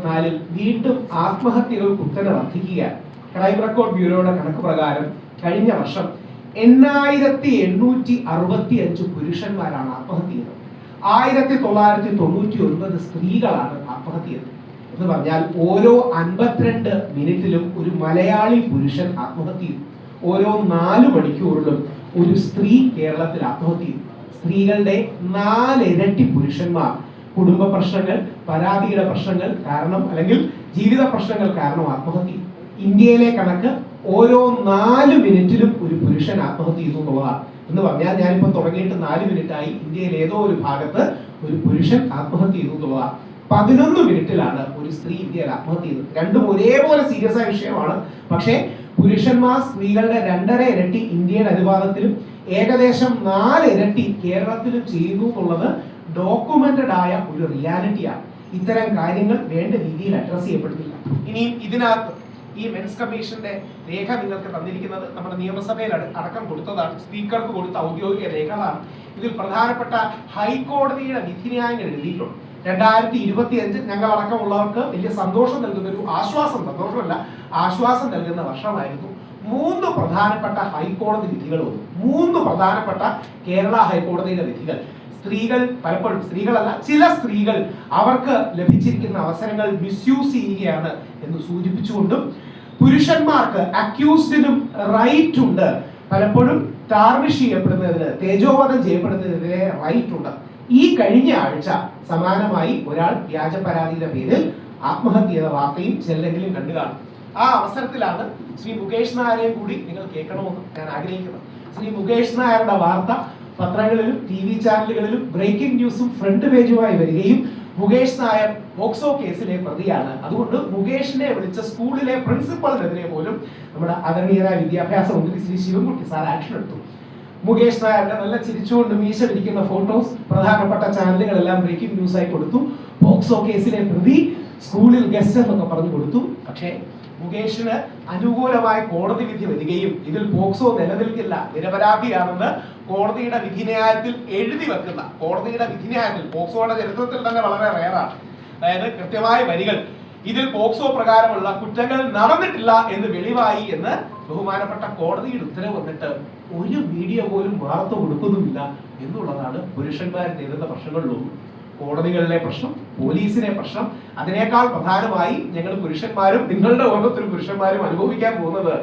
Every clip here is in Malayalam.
നാലിൽ വീണ്ടും ആത്മഹത്യകൾ കുത്തനെ വർദ്ധിക്കുകയാണ്. ക്രൈം റെക്കോർഡ് ബ്യൂറോയുടെ കണക്ക് പ്രകാരം കഴിഞ്ഞ വർഷം എണ്ണായിരത്തി എണ്ണൂറ്റി അറുപത്തി അഞ്ച് പുരുഷന്മാരാണ് ആത്മഹത്യ ചെയ്തത്. ആയിരത്തി തൊള്ളായിരത്തി തൊണ്ണൂറ്റി ഒൻപത് സ്ത്രീകളാണ് ആത്മഹത്യ ചെയ്തത്. എന്ന് പറഞ്ഞാൽ ഓരോ അൻപത്തിരണ്ട് മിനിറ്റിലും ഒരു മലയാളി പുരുഷൻ ആത്മഹത്യ ചെയ്തു. ഓരോ നാല് മണിക്കൂറിലും ഒരു സ്ത്രീ കേരളത്തിൽ ആത്മഹത്യ ചെയ്തു. സ്ത്രീകളുടെ നാലിരട്ടി പുരുഷന്മാർ കുടുംബ പ്രശ്നങ്ങൾ പരാതിയുടെ പ്രശ്നങ്ങൾ കാരണം അല്ലെങ്കിൽ ജീവിത പ്രശ്നങ്ങൾ കാരണം ആത്മഹത്യ. ഇന്ത്യയിലെ കണക്ക് ഓരോ നാല് മിനിറ്റിലും ഒരു പുരുഷൻ ആത്മഹത്യ ചെയ്തു എന്നുള്ളതാണ്. എന്ന് പറഞ്ഞാൽ ഞാനിപ്പോൾ തുടങ്ങിയിട്ട് നാല് മിനിറ്റായി ഇന്ത്യയിൽ ഏതോ ഒരു ഭാഗത്ത് ഒരു പുരുഷൻ ആത്മഹത്യ ചെയ്തു എന്നുള്ളതാണ്. പതിനൊന്ന് മിനിറ്റിലാണ് ഒരു സ്ത്രീ ഇന്ത്യയിൽ ആത്മഹത്യ ചെയ്തത്. രണ്ടും ഒരേപോലെ സീരിയസ് ആയ വിഷയമാണ്. പക്ഷേ പുരുഷന്മാർ സ്ത്രീകളുടെ രണ്ടര ഇരട്ടി ഇന്ത്യയുടെ അനുപാതത്തിലും ഏകദേശം നാല് ഇരട്ടി കേരളത്തിലും ചെയ്യുന്നു എന്നുള്ളത് ഡോക്യുമെന്റഡ് ആയ ഒരു റിയാലിറ്റിയാണ് ഇത്തരം കാര്യങ്ങൾ വേണ്ട രീതിയിൽ അഡ്രസ് ചെയ്യപ്പെടുന്നില്ല. ഇനിയും ഇതിനകത്ത് ഈ മെൻസ് കമ്മീഷന്റെ രേഖ നിങ്ങൾക്ക് തന്നിരിക്കുന്നത് നമ്മുടെ നിയമസഭയിൽ അടക്കം കൊടുത്തതാണ്. സ്പീക്കർക്ക് കൊടുത്ത ഔദ്യോഗിക രേഖകളാണ്. ഇതിൽ പ്രധാനപ്പെട്ട ഹൈക്കോടതിയുടെ വിധി ന്യായങ്ങൾ എഴുതിയിട്ടുണ്ട്. രണ്ടായിരത്തി ഇരുപത്തി അഞ്ച് ഞങ്ങൾ അടക്കമുള്ളവർക്ക് വലിയ സന്തോഷം നൽകുന്ന ഒരു ആശ്വാസം സന്തോഷമല്ല ആശ്വാസം നൽകുന്ന വർഷമായിരുന്നു. മൂന്ന് പ്രധാനപ്പെട്ട ഹൈക്കോടതി വിധികൾ മൂന്ന് പ്രധാനപ്പെട്ട കേരള ഹൈക്കോടതിയുടെ വിധികൾ. സ്ത്രീകൾ പലപ്പോഴും സ്ത്രീകളല്ല ചില സ്ത്രീകൾ അവർക്ക് ലഭിച്ചിരിക്കുന്ന അവസരങ്ങൾ മിസ്യൂസ് ചെയ്യുകയാണ് എന്ന് സൂചിപ്പിച്ചുകൊണ്ടും പുരുഷന്മാർക്ക് അക്യൂസ്ഡിനും റൈറ്റ് ഉണ്ട്. പലപ്പോഴും ടാർണിഷ് ചെയ്യപ്പെടുന്നതിന് തേജോവധം ചെയ്യപ്പെടുന്നതിനെതിരെ റൈറ്റ് ഉണ്ട്. ഈ കഴിഞ്ഞ ആഴ്ച സമാനമായി ഒരാൾ വ്യാജ പരാതിയുടെ പേരിൽ ആത്മഹത്യ വാർത്തയും ചിലരെങ്കിലും കണ്ടു കാണും. ആ അവസരത്തിലാണ് ശ്രീ മുകേഷ് നായരെയും കൂടി നിങ്ങൾ കേൾക്കണമെന്ന് ഞാൻ ആഗ്രഹിക്കുന്നത്. ശ്രീ മുകേഷ് നായരുടെ വാർത്ത പത്രങ്ങളിലും ടി വി ചാനലുകളിലും ബ്രേക്കിംഗ് ന്യൂസും ഫ്രണ്ട് പേജുമായി വരികയും മുകേഷ് നായർ പോക്സോ കേസിലെ പ്രതിയാണ്. അതുകൊണ്ട് മുകേഷിനെ വിളിച്ച സ്കൂളിലെ പ്രിൻസിപ്പളിനെതിരെ പോലും നമ്മുടെ ആദരണീയരായ വിദ്യാഭ്യാസ മന്ത്രി ശ്രീ ശിവൻകുട്ടി സാർ ആക്ഷൻ എടുത്തു. മുകേഷ് നായരുടെ നല്ല ചിരിച്ചുകൊണ്ട് മീശ പിരിക്കുന്ന ഫോട്ടോസ് പ്രധാനപ്പെട്ട ചാനലുകളെല്ലാം ബ്രേക്കിംഗ് ന്യൂസായി കൊടുത്തു. പോക്സോ കേസിലെ പ്രതി സ്കൂളിൽ ഗസ്റ്റ് എന്നൊക്കെ പറഞ്ഞു കൊടുത്തു. പക്ഷേ മുകേഷിന് അനുകൂലമായ കോടതി വിധി വരികയും ഇതിൽ പോക്സോ നിലനിൽക്കില്ല നിരപരാധിയാണെന്ന് കോടതിയുടെ വിധിന്യായത്തിൽ എഴുതി വെക്കുന്ന കോടതിയുടെ വിധിന്യായത്തിൽ പോക്സോയുടെ ചരിത്രത്തിൽ തന്നെ വളരെ റയറാണ് അതായത് കൃത്യമായ വരികൾ ഇതിൽ പോക്സോ പ്രകാരമുള്ള കുറ്റങ്ങൾ നടന്നിട്ടില്ല എന്ന് വെളിവായി എന്ന് ബഹുമാനപ്പെട്ട കോടതിയുടെ ഉത്തരവ് വന്നിട്ട് ഒരു മീഡിയ പോലും വാർത്ത കൊടുക്കുന്നുമില്ല എന്നുള്ളതാണ് പുരുഷന്മാർ നേരിടുന്ന പ്രശ്നങ്ങളിലൊന്നും. കോടതികളിലെ പ്രശ്നം പോലീസിനെ പ്രശ്നം അതിനേക്കാൾ പ്രധാനമായി ഞങ്ങൾ പുരുഷന്മാരും നിങ്ങളുടെ ഓർമ്മത്തിൽ പുരുഷന്മാരും അനുഭവിക്കാൻ പോകുന്നത്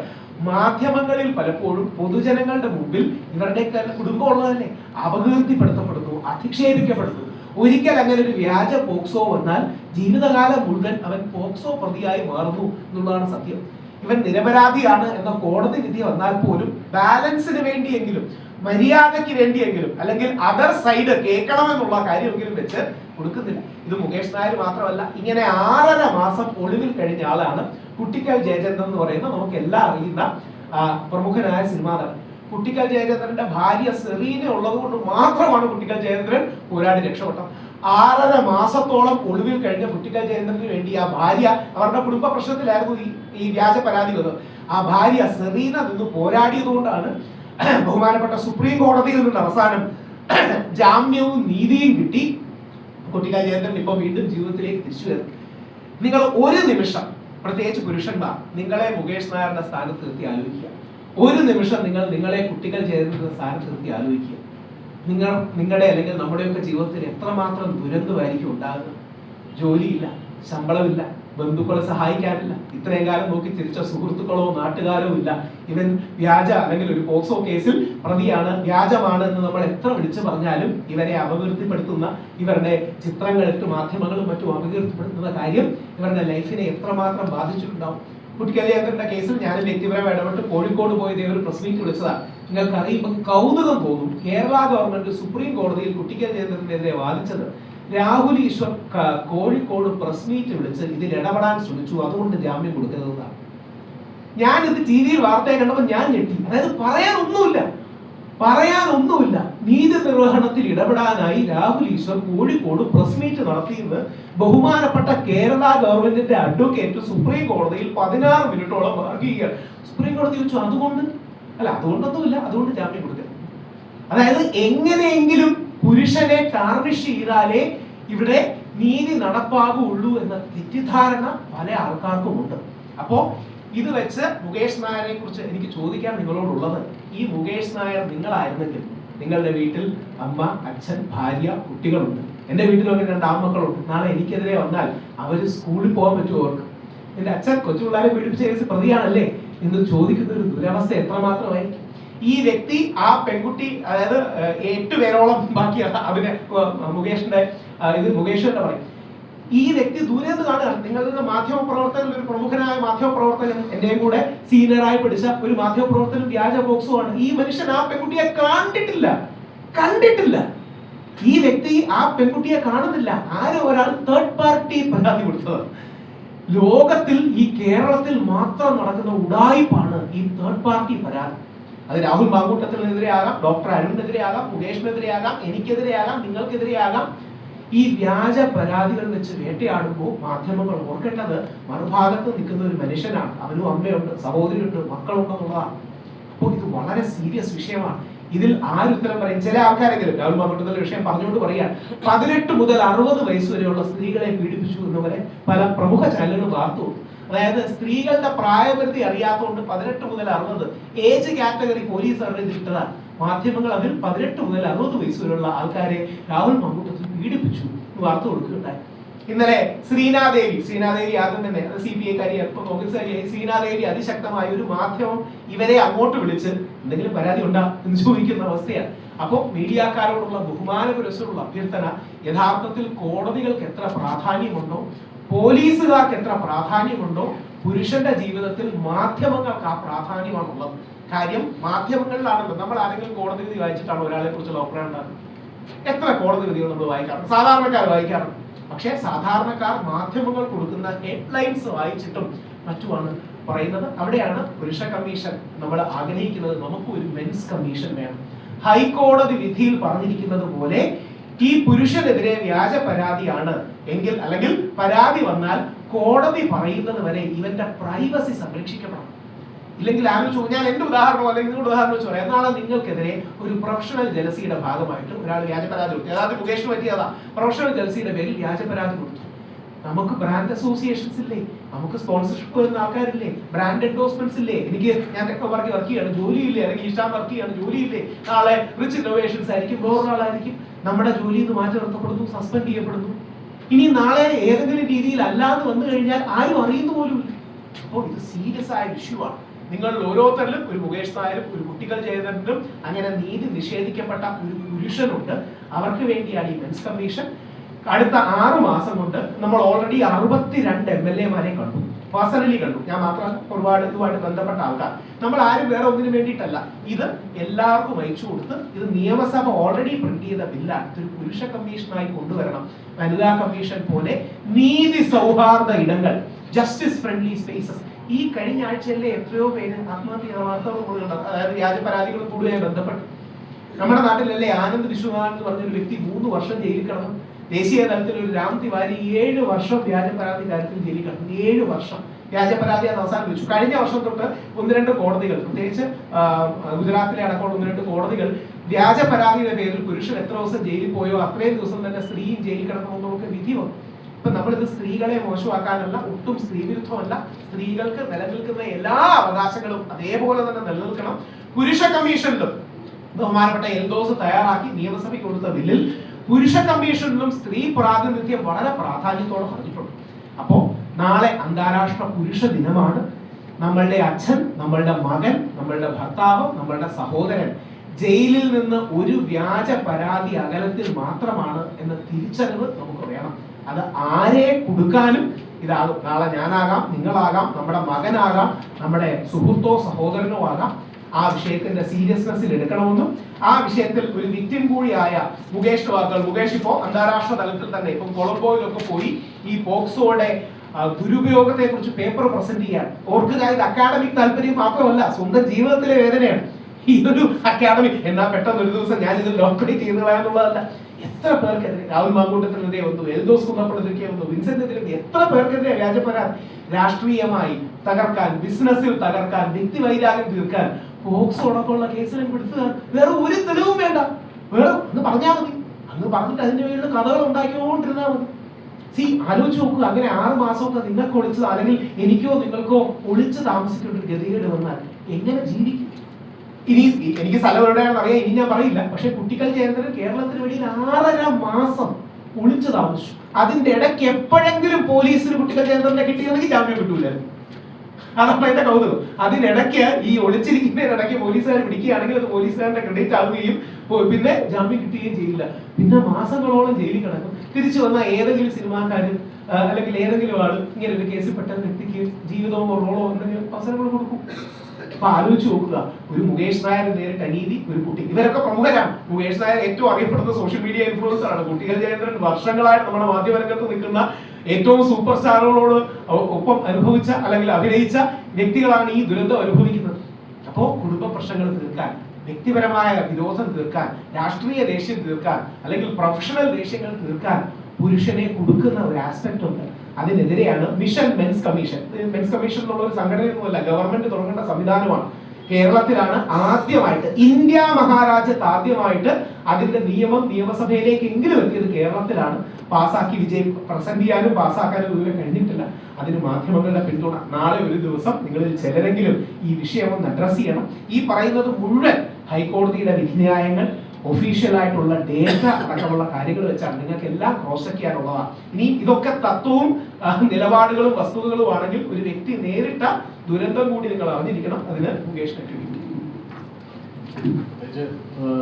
മാധ്യമങ്ങളിൽ പലപ്പോഴും പൊതുജനങ്ങളുടെ മുമ്പിൽ ഇവരുടെ കുടുംബം ഉള്ളതല്ലേ? അപകീർത്തിപ്പെടുത്തപ്പെടുന്നു അധിക്ഷേപിക്കപ്പെടുന്നു. ഒരിക്കൽ അങ്ങനെ ഒരു വ്യാജ പോക്സോ വന്നാൽ ജീവിതകാലം മുഴുവൻ അവൻ പോക്സോ പ്രതിയായി മാറുന്നു എന്നുള്ളതാണ് സത്യം. ഇവൻ നിരപരാധിയാണ് എന്ന കോടതി വിധി വന്നാൽ പോലും ബാലൻസിന് വേണ്ടിയെങ്കിലും മര്യാദയ്ക്ക് വേണ്ടിയെങ്കിലും അല്ലെങ്കിൽ അതർ സൈഡ് കേൾക്കണമെന്നുള്ള കാര്യമെങ്കിലും വെച്ച് കൊടുക്കുന്നില്ല. ഇത് മുകേഷ് നായർ മാത്രമല്ല ഇങ്ങനെ ആറര മാസം ഒളിവിൽ കഴിഞ്ഞ ആളാണ് കുട്ടിക്കൽ ജയചന്ദ്രൻ എന്ന് പറയുന്ന നമുക്ക് എല്ലാം അറിയുന്ന പ്രമുഖനായ സിനിമാ നടൻ. കുട്ടിക്കൽ ജയചന്ദ്രന്റെ ഭാര്യ സെറീന ഉള്ളത് കൊണ്ട് മാത്രമാണ് കുട്ടിക്കൽ ജയചന്ദ്രൻ പോരാടി രക്ഷപ്പെട്ടത്. ആറര മാസത്തോളം ഒളിവിൽ കഴിഞ്ഞ കുട്ടിക്കൽ ജയചന്ദ്രന് വേണ്ടി ആ ഭാര്യ അവരുടെ കുടുംബ പ്രശ്നത്തിലായിരുന്നു ഈ ഈ വ്യാജ പരാതി വന്നത്. ആ ഭാര്യ സെറീന നിന്ന് പോരാടിയത് കൊണ്ടാണ് ബഹുമാനപ്പെട്ട സുപ്രീം കോടതിയിൽ നിന്ന് അവസാനം ജാമ്യവും നീതിയും കിട്ടി. കുട്ടിക്കാലം ഇപ്പൊ വീണ്ടും ജീവിതത്തിലേക്ക് തിരിച്ചു വരും. നിങ്ങൾ ഒരു നിമിഷം പ്രത്യേകിച്ച് പുരുഷന്മാർ നിങ്ങളെ മുകേഷ് നായരുടെ സ്ഥാനത്ത് നിർത്തി ആലോചിക്കുക. ഒരു നിമിഷം നിങ്ങൾ നിങ്ങളെ കുട്ടികൾ ചേരുന്ന സ്ഥാനത്ത് നിർത്തി ആലോചിക്കുക. നിങ്ങൾ നിങ്ങളുടെ അല്ലെങ്കിൽ നമ്മുടെയൊക്കെ ജീവിതത്തിൽ എത്രമാത്രം ദുരന്തമായിരിക്കും ഉണ്ടാകുക? ജോലിയില്ല. ശമ്പളമില്ല ബന്ധുക്കളെ സഹായിക്കാനില്ല ഇത്രയും കാലം നോക്കി തിരിച്ച സുഹൃത്തുക്കളോ നാട്ടുകാരോ ഇല്ല. ഇവൻ വ്യാജ അല്ലെങ്കിൽ ഒരു പോക്സോ കേസിൽ പ്രതിയാണ് വ്യാജമാണ് എന്ന് നമ്മൾ എത്ര വിളിച്ചു പറഞ്ഞാലും ഇവരെ അപകീർത്തിപ്പെടുത്തുന്ന ഇവരുടെ ചിത്രങ്ങൾക്ക് മാധ്യമങ്ങളും മറ്റും അപകീർത്തിപ്പെടുത്തുന്ന കാര്യം ഇവരുടെ ലൈഫിനെ എത്രമാത്രം ബാധിച്ചിട്ടുണ്ടാവും. കുട്ടിക്കലിയാക്കറിന്റെ കേസിൽ ഞാൻ വ്യക്തിപരമായി ഇടപെട്ട് കോഴിക്കോട് പോയത് ഒരു പ്രസ് മീറ്റ് വിളിച്ചതാണ് നിങ്ങൾക്ക് അറിയുമ്പോൾ കൗതുകം തോന്നും. കേരള ഗവൺമെന്റ് സുപ്രീം കോടതിയിൽ കുട്ടിക്കൽ കേന്ദ്രത്തിനെതിരെ വാദിച്ചത് രാഹുൽ ഈശ്വർ കോഴിക്കോട് പ്രസ് മീറ്റ് വിളിച്ച് ഇതിൽ ഇടപെടാൻ ശ്രമിച്ചു. അതുകൊണ്ട് ജാമ്യം കൊടുക്കരുതെന്നാണ് ഞാൻ ഇത് ടി വിയിൽ വാർത്തയെ കണ്ടപ്പോൾ ഞാൻ ഞെട്ടി. അതായത് പറയാനൊന്നുമില്ല. പറയാനൊന്നുമില്ല. നീതി നിർവഹണത്തിൽ ഇടപെടാനായി രാഹുൽ ഈശ്വർ കോഴിക്കോട് പ്രസ് മീറ്റ് നടത്തിയെന്ന് ബഹുമാനപ്പെട്ട കേരള ഗവൺമെന്റിന്റെ അഡ്വക്കേറ്റ് സുപ്രീം കോടതിയിൽ പതിനാറ് മിനിറ്റോളം വർഗീയ സുപ്രീം കോടതി ചോദിച്ചു അതുകൊണ്ട്? അല്ല അതുകൊണ്ടൊന്നുമില്ല. അതുകൊണ്ട് ജാമ്യം കൊടുക്കരുത്. അതായത് എങ്ങനെയെങ്കിലും പുരുഷനെ ടാർണിഷ് ചെയ്താലേ ഇവിടെ നീതി നടപ്പാകുള്ളൂ എന്ന തെറ്റിദ്ധാരണ പല ആൾക്കാർക്കും ഉണ്ട് അപ്പോ ഇത് വെച്ച് മുകേഷ് നായരെ കുറിച്ച് എനിക്ക് ചോദിക്കാൻ നിങ്ങളോടുള്ളത്. ഈ മുകേഷ് നായർ നിങ്ങളായിരുന്നെങ്കിൽ നിങ്ങളുടെ വീട്ടിൽ അമ്മ അച്ഛൻ ഭാര്യ കുട്ടികളുണ്ട്. എന്റെ വീട്ടിലൊക്കെ രണ്ട് ആൺമക്കളുണ്ട്. നാളെ എനിക്കെതിരെ വന്നാൽ അവർ സ്കൂളിൽ പോകാൻ പറ്റുമോ അവർക്ക്? എന്റെ അച്ഛൻ കൊച്ചു പിള്ളേരെ പീഡിപ്പിച്ച കേസ് പ്രതിയാണല്ലേ? എന്ന് ചോദിക്കുന്ന ഒരു ദുരവസ്ഥ എത്രമാത്രമായിരിക്കും? ഈ വ്യക്തി ആ പെൺകുട്ടി അതായത് എട്ട് പേരോളം ബാക്കി അതിന് മുകേഷിന്റെ ഇത് മുകേഷ് എന്ന് പറയും. ഈ വ്യക്തി ദൂരെ നിന്ന് കാണുക നിങ്ങളുടെ മാധ്യമ പ്രവർത്തകൻ ഒരു പ്രമുഖനായ മാധ്യമ പ്രവർത്തകൻ എന്റെയും കൂടെ സീനിയറായി പഠിച്ച ഒരു മാധ്യമ പ്രവർത്തകൻ വ്യാജ ബോക്സുമാണ് ഈ മനുഷ്യൻ ആ പെൺകുട്ടിയെ കണ്ടിട്ടില്ല. കണ്ടിട്ടില്ല. ഈ വ്യക്തി ആ പെൺകുട്ടിയെ കാണുന്നില്ല. ആരോ ഒരാൾ തേർഡ് പാർട്ടി പരാതി കൊടുത്തത് ലോകത്തിൽ ഈ കേരളത്തിൽ മാത്രം നടക്കുന്ന ഉടായ്പാണ് ഈ തേർഡ് പാർട്ടി പരാതി. അത് രാഹുൽ മാങ്കൂട്ടത്തിനെതിരെ ആകാം ഡോക്ടർ അരുണിനെതിരെ ആകാം മുകേഷിനെതിരെ ആകാം എനിക്കെതിരെ ആകാം നിങ്ങൾക്കെതിരെ ആകാം ഈ വ്യാജ പരാതികൾ വെച്ച് വേട്ടയാടുമ്പോൾ മാധ്യമങ്ങൾ ഓർക്കേണ്ടത് മറുഭാഗത്ത് നിൽക്കുന്ന ഒരു മനുഷ്യനാണ്. അവനും അമ്മയുണ്ട് സഹോദരിയുണ്ട് മക്കളുണ്ട് എന്നുള്ളതാണ്. അപ്പോൾ ഇത് വളരെ സീരിയസ് വിഷയമാണ്. ഇതിൽ ആരുത്തരം പറയും? ചില ആൾക്കാരെങ്കിലും രാഹുൽ മാങ്കൂട്ടത്തിലെ വിഷയം പറഞ്ഞുകൊണ്ട് പറയാൻ പതിനെട്ട് മുതൽ അറുപത് വയസ്സ് വരെയുള്ള സ്ത്രീകളെ പീഡിപ്പിച്ചു എന്നവരെ പല പ്രമുഖ ചാനലുകൾ വാർത്തു അതായത് സ്ത്രീകളുടെ പ്രായപരിധി അറിയാത്തതുകൊണ്ട് പതിനെട്ട് മുതൽ അറുപത് ഏജ് കാറ്റഗറി പോലീസ് അറിഞ്ഞിട്ടതാണ് മാധ്യമങ്ങൾ അതിൽ പതിനെട്ട് മുതൽ അറുപത് വയസ്സ് വരെയുള്ള ആൾക്കാരെ രാഹുൽ മമ്മൂട്ടത്തിൽ പീഡിപ്പിച്ചു വാർത്ത കൊടുക്കുകയുണ്ടായി. ഇന്നലെ ശ്രീനാദേവി ശ്രീനാദേവി ആദ്യം തന്നെ അത് സി പി ഐ കാര്യ ശ്രീനാദേവി അതിശക്തമായ ഒരു മാധ്യമം ഇവരെ അങ്ങോട്ട് വിളിച്ച് എന്തെങ്കിലും പരാതി ഉണ്ടാ എന്ന് ചോദിക്കുന്ന അവസ്ഥയാണ്. അപ്പോൾ മീഡിയക്കാരോടുള്ള ബഹുമാന പുരസ്സരമുള്ള അഭ്യർത്ഥന യഥാർത്ഥത്തിൽ കോടതികൾക്ക് എത്ര പ്രാധാന്യമുണ്ടോ പോലീസുകാർക്ക് എത്ര പ്രാധാന്യമുണ്ടോ പുരുഷന്റെ ജീവിതത്തിൽ മാധ്യമങ്ങൾക്ക് ആ പ്രാധാന്യമാണുള്ളത്. കാര്യം മാധ്യമങ്ങളിലാണല്ലോ. നമ്മൾ ആരെങ്കിലും കോടതി വിധി വായിച്ചിട്ടാണ് ഒരാളെ കുറിച്ചുള്ള അഭിപ്രായം ഉണ്ടാകുന്നത്? എത്ര കോടതി വിധികൾ നമ്മൾ വായിക്കാറുണ്ട്? സാധാരണക്കാർ വായിക്കാറുണ്ട്. പക്ഷേ സാധാരണക്കാർ മാധ്യമങ്ങൾ കൊടുക്കുന്ന ഹെഡ്ലൈൻസ് വായിച്ചിട്ടും മറ്റുമാണ് പറയുന്നത്. അവിടെയാണ് പുരുഷ കമ്മീഷൻ നമ്മൾ ആഗ്രഹിക്കുന്നത്. നമുക്ക് ഒരു മെൻസ് കമ്മീഷൻ വേണം. ഹൈക്കോടതി വിധിയിൽ പറഞ്ഞിരിക്കുന്നത് പോലെ ഈ പുരുഷനെതിരെ വ്യാജ പരാതിയാണ്. എങ്കിൽ അല്ലെങ്കിൽ പരാതി വന്നാൽ കോടതി പറയുന്നത് വരെ ഇവന്റെ പ്രൈവസി സംരക്ഷിക്കപ്പെടണം. ഇല്ലെങ്കിൽ ആലോചിച്ചു ഞാൻ എന്റെ ഉദാഹരണം അല്ലെങ്കിൽ നിങ്ങളുടെ ഉദാഹരണം വെച്ച് പറയാം. നാളെ നിങ്ങൾക്കെതിരെ ഒരു പ്രൊഫഷണൽ ജലസിയുടെ ഭാഗമായിട്ട് ഒരാൾ വ്യാജ പരാതി കൊടുത്തു. യഥാർത്ഥ മുകേഷ് പറ്റിയതാ. പ്രൊഫഷണൽ ജലസിയുടെ പേരിൽ വ്യാജ പരാതി കൊടുത്തു. നമുക്ക് ബ്രാൻഡ് അസോസിയേഷൻസ് ഇല്ലേ? നമുക്ക് സ്പോൺസർഷിപ്പ് വരുന്ന ആൾക്കാരില്ലേ? ബ്രാൻഡ് എൻഡോസ്മെന്റ്സ് ഇല്ലേ? എനിക്ക് ഞാൻ ടെക്നോപാർക്കിൽ വർക്ക് ചെയ്യാണ്. ജോലിയില്ലേ? അല്ലെങ്കിൽ ഇഷ്ടാൻ വർക്ക് ചെയ്യാണ്. ജോലിയില്ലേ? നാളെ റിച്ച് ഇന്നോവേഷൻസ് ആയിരിക്കും. വേറൊരാളായിരിക്കും നമ്മുടെ ജോലിയിൽ നിന്ന് മാറ്റി നിർത്തപ്പെടുന്നു സസ്പെൻഡ് ചെയ്യപ്പെടുന്നു. ഇനി നാളെ ഏതെങ്കിലും രീതിയിൽ അല്ലാതെ വന്നു കഴിഞ്ഞാൽ ആരും അറിയുന്നു പോലും അപ്പോൾ ഇത് സീരിയസ് ആയ ഇഷ്യൂ ആണ്. നിങ്ങൾ ഓരോരുത്തരിലും ഒരു മുകേഷ് നായരും ഒരു കുട്ടികൾ ജയചന്ദ്രനും അങ്ങനെ നീതി നിഷേധിക്കപ്പെട്ട ഒരു പുരുഷനുണ്ട്. അവർക്ക് വേണ്ടിയാണ് ഈ മെൻസ് കമ്മീഷൻ അടുത്ത ആറ് മാസം കൊണ്ട് നമ്മൾ ഓൾറെഡി അറുപത്തിരണ്ട് എം എൽ എമാരെ കണ്ടു. പേഴ്സണലി കണ്ടു. ഞാൻ മാത്രമല്ല ഒരുപാട് ഇതുമായിട്ട് ബന്ധപ്പെട്ട ആൾക്കാർ. നമ്മൾ ആരും വേറെ ഒന്നിനു വേണ്ടിയിട്ടല്ല. ഇത് എല്ലാവർക്കും അയച്ചു കൊടുത്ത് ഇത് നിയമസഭ ഓൾറെഡി പ്രിന്റ് ചെയ്ത ബില്ലാണ് ഇതൊരു പുരുഷ കമ്മീഷനായി കൊണ്ടുവരണം. വനിതാ കമ്മീഷൻ പോലെ നീതി സൗഹാർദ്ദ ഇടങ്ങൾ ജസ്റ്റിസ് ഫ്രണ്ട്ലി സ്പേസസ് ഈ കഴിഞ്ഞ ആഴ്ചയിലെ എത്രയോ പേര് ആത്മഹത്യ വാർത്തകൾ കൂടുതലുണ്ട് അതായത് വ്യാജ പരാതികൾ കൂടുതലായി ബന്ധപ്പെട്ട്. നമ്മുടെ നാട്ടിലല്ലേ ആനന്ദ് വിശ്വനാഥ് എന്ന് പറഞ്ഞൊരു വ്യക്തി മൂന്ന് വർഷം ജയിലിൽ കിടന്നു. ദേശീയ തലത്തിൽ ഒരു രാം തിവാരി ഏഴ് വർഷം വ്യാജ പരാതി കാര്യത്തിൽ ജയിലിൽ കിടന്നു ഏഴ് വർഷം. വ്യാജ പരാതി അത് അവസാനിപ്പിച്ചു. കഴിഞ്ഞ വർഷം തൊട്ട് ഒന്ന് രണ്ട് കോടതികൾ പ്രത്യേകിച്ച് ഗുജറാത്തിലെ അടക്കം ഒന്ന് രണ്ട് കോടതികൾ വ്യാജ പരാതിയുടെ പേരിൽ പുരുഷൻ എത്ര ദിവസം ജയിലിൽ പോയോ അത്രയും ദിവസം തന്നെ സ്ത്രീയും ജയിലിൽ കിടക്കണമെന്നൊക്കെ വിധി വന്നു. ഇപ്പൊ നമ്മളിത് സ്ത്രീകളെ മോശമാക്കാനല്ല ഒട്ടും സ്ത്രീ വിരുദ്ധമല്ല സ്ത്രീകൾക്ക് നിലനിൽക്കുന്ന എല്ലാ അവകാശങ്ങളും അതേപോലെ തന്നെ നിലനിൽക്കണം. പുരുഷ കമ്മീഷനിലും ബഹുമാനപ്പെട്ട എൽദോസ് തയ്യാറാക്കി നിയമസഭയ്ക്ക് കൊടുത്ത ബില്ലിൽ പുരുഷ കമ്മീഷനിലും സ്ത്രീ പ്രാതിനിധ്യം വളരെ പ്രാധാന്യത്തോടെ പറഞ്ഞിട്ടുണ്ട്. അപ്പോൾ നാളെ അന്താരാഷ്ട്ര പുരുഷ ദിനമാണ്. നമ്മളുടെ അച്ഛൻ നമ്മളുടെ മകൻ നമ്മളുടെ ഭർത്താവ് നമ്മളുടെ സഹോദരൻ ജയിലിൽ നിന്ന് ഒരു വ്യാജ പരാതി അകലത്തിൽ മാത്രമാണ് എന്ന തിരിച്ചറിവ് നമുക്ക് വേണം. അത് ആരെ കൊടുക്കാനും ഇതാകും നാളെ ഞാനാകാം നിങ്ങളാകാം നമ്മുടെ മകനാകാം നമ്മുടെ സുഹൃത്തോ സഹോദരനോ ആകാം. ആ വിഷയത്തിന്റെ സീരിയസ്നെസ്സിൽ എടുക്കണമെന്നും ആ വിഷയത്തിൽ ഒരു വിക്ടിം കൂടിയായ മുകേഷ് വാക്കുകൾ മുകേഷ് ഇപ്പോ അന്താരാഷ്ട്ര തലത്തിൽ തന്നെ ഇപ്പം കൊളംബോയിലൊക്കെ പോയി ഈ പോക്സോയുടെ ദുരുപയോഗത്തെ കുറിച്ച് പേപ്പർ പ്രസന്റ് ചെയ്യാൻ. ഓർക്കുക ഇത് അക്കാഡമിക് താല്പര്യം മാത്രമല്ല സ്വന്തം ജീവിതത്തിലെ വേദനയാണ്. ഈ ഒരു അക്കാഡമിക് എന്നാ പെട്ടെന്ന് ഒരു ദിവസം ഞാൻ ഇത് ഡോക്ടറേറ്റ് ചെയ്യുന്നതാണെന്നുള്ളതല്ല എത്ര പേർക്കെതിരെ രാഹുൽ മാങ്കൂട്ടത്തിനെതിരെ വന്നു എൽദോസ് കുന്നപ്പുറത്തേക്ക് വന്നു വിൻസെന്റിനെതിരെ എത്ര പേർക്കെതിരെ വ്യാജപരാ രാഷ്ട്രീയമായി തകർക്കാൻ ബിസിനസ്സിൽ തകർക്കാൻ വ്യക്തിവൈരാഗ്യം തീർക്കാൻ പോക്സോ അടക്കമുള്ള കേസിലും പിടുത്തുക വേറെ ഒരു തെളിവും വേണ്ട. വേറെ ഒന്ന് പറഞ്ഞാൽ മതി. അന്ന് പറഞ്ഞിട്ട് അതിന്റെ പേരിൽ കഥകൾ ഉണ്ടാക്കിക്കൊണ്ടിരുന്നാൽ മതി. സി ആലോചിച്ച് നോക്കുക അങ്ങനെ ആറ് മാസമൊക്കെ നിങ്ങൾക്ക് ഒളിച്ചത് അല്ലെങ്കിൽ എനിക്കോ നിങ്ങൾക്കോ ഒളിച്ച് താമസിക്കേണ്ട ഒരു ഗതികേട് വന്നാൽ എങ്ങനെ ജീവിക്കും? ഇനി എനിക്ക് സ്ഥലം എവിടെയാണെന്ന് അറിയാം ഇനി ഞാൻ പറയില്ല. പക്ഷെ കുട്ടികൾ ചേർന്നത് കേരളത്തിന് വെളിയിൽ ആറര മാസം ഒളിച്ചു താമസിച്ചു. അതിന്റെ ഇടയ്ക്ക് എപ്പോഴെങ്കിലും പോലീസിന് കുട്ടികൾ ചേർന്നതിനെ കിട്ടിയെങ്കിൽ ജാമ്യം കിട്ടൂലായിരുന്നു. അതാണ് എന്റെ കൗതുകം അതിനിടയ്ക്ക് ഈ ഒളിച്ചിരിക്കുന്നതിനിടയ്ക്ക് പോലീസുകാർ പിടിക്കുകയാണെങ്കിൽ അത് പോലീസുകാരുടെ ക്രെഡിറ്റ് ആവുകയും പിന്നെ ജാമ്യം കിട്ടുകയും ചെയ്യില്ല. പിന്നെ മാസങ്ങളോളം ജയിലിൽ കിടക്കും. തിരിച്ചു വന്ന ഏതെങ്കിലും സിനിമാക്കാർ അല്ലെങ്കിൽ ഏതെങ്കിലും ആൾ ഇങ്ങനെ ഒരു കേസിൽ പെട്ട വ്യക്തിക്ക് ജീവിതമോ റോളോ എന്തെങ്കിലും അവസരങ്ങൾ കൊടുക്കും. അപ്പൊ ആലോചിച്ച് നോക്കുക. ഒരു മുകേഷ് നായർ നേരിട്ട അനീതി ഒരു കുട്ടി. ഇവരൊക്കെ പ്രമുഖരാണ്. മുകേഷ് നായർ ഏറ്റവും അറിയപ്പെടുന്ന സോഷ്യൽ മീഡിയ ഇൻഫ്ലുവൻസർ ആണ്. കുട്ടികൾ ജയേന്ദ്രൻ വർഷങ്ങളായിട്ട് നമ്മുടെ മാധ്യമരംഗത്ത് നിൽക്കുന്ന ഏറ്റവും സൂപ്പർ സ്റ്റാറുകളോട് ഒപ്പം അനുഭവിച്ച അല്ലെങ്കിൽ അഭിനയിച്ച വ്യക്തികളാണ് ഈ ദുരന്തം അനുഭവിക്കുന്നത്. അപ്പോ കുടുംബ പ്രശ്നങ്ങൾ തീർക്കാൻ വ്യക്തിപരമായ വിരോധം തീർക്കാൻ രാഷ്ട്രീയ ദേഷ്യം തീർക്കാൻ അല്ലെങ്കിൽ പ്രൊഫഷണൽ ദേഷ്യങ്ങൾ തീർക്കാൻ പുരുഷനെ കൊടുക്കുന്ന ഒരു ആസ്പെക്ട് ഉണ്ട്. അതിനെതിരെയാണ് mission men's commission men's commission എന്നുള്ള ഒരു സംഘടനയൊന്നുമല്ല ഗവൺമെന്റ് തുടങ്ങേണ്ട സംവിധാനമാണ്. കേരളത്തിലാണ് ആദ്യമായിട്ട് ഇന്ത്യ മഹാരാജ്യത്ത് ആദ്യമായിട്ട് അതിന്റെ നിയമം നിയമസഭയിലേക്ക് എങ്കിലും എത്തിയത് കേരളത്തിലാണ്. പാസാക്കി വിജയം പ്രസന്റ് ചെയ്യാനും പാസ്സാക്കാനും ഇതുവരെ കഴിഞ്ഞിട്ടില്ല. അതിന് മാധ്യമങ്ങളുടെ പിന്തുണ. നാളെ ഒരു ദിവസം നിങ്ങളിൽ ചിലരെങ്കിലും ഈ വിഷയം ഒന്ന് അഡ്രസ് ചെയ്യണം. ഈ പറയുന്നത് മുഴുവൻ ഹൈക്കോടതിയുടെ വിധിന്യായങ്ങൾ ഒഫീഷ്യൽ ആയിട്ടുള്ള ഡേറ്റ അടക്കമുള്ള കാര്യങ്ങൾ വെച്ചാണ് നിങ്ങൾക്ക് എല്ലാം ക്രോസ് ചെക്ക് ചെയ്യാനുള്ളതാണ്. ഇനി ഇതൊക്കെ തത്വവും നിലപാടുകളും വസ്തുതകളും ആണെങ്കിൽ ഒരു വ്യക്തി നേരിട്ട ദുരന്തം കൂടി നിങ്ങൾ അറിഞ്ഞിരിക്കണം അതിന് മുകേഷ് നെറ്റ് ഇത്, ഏഹ്,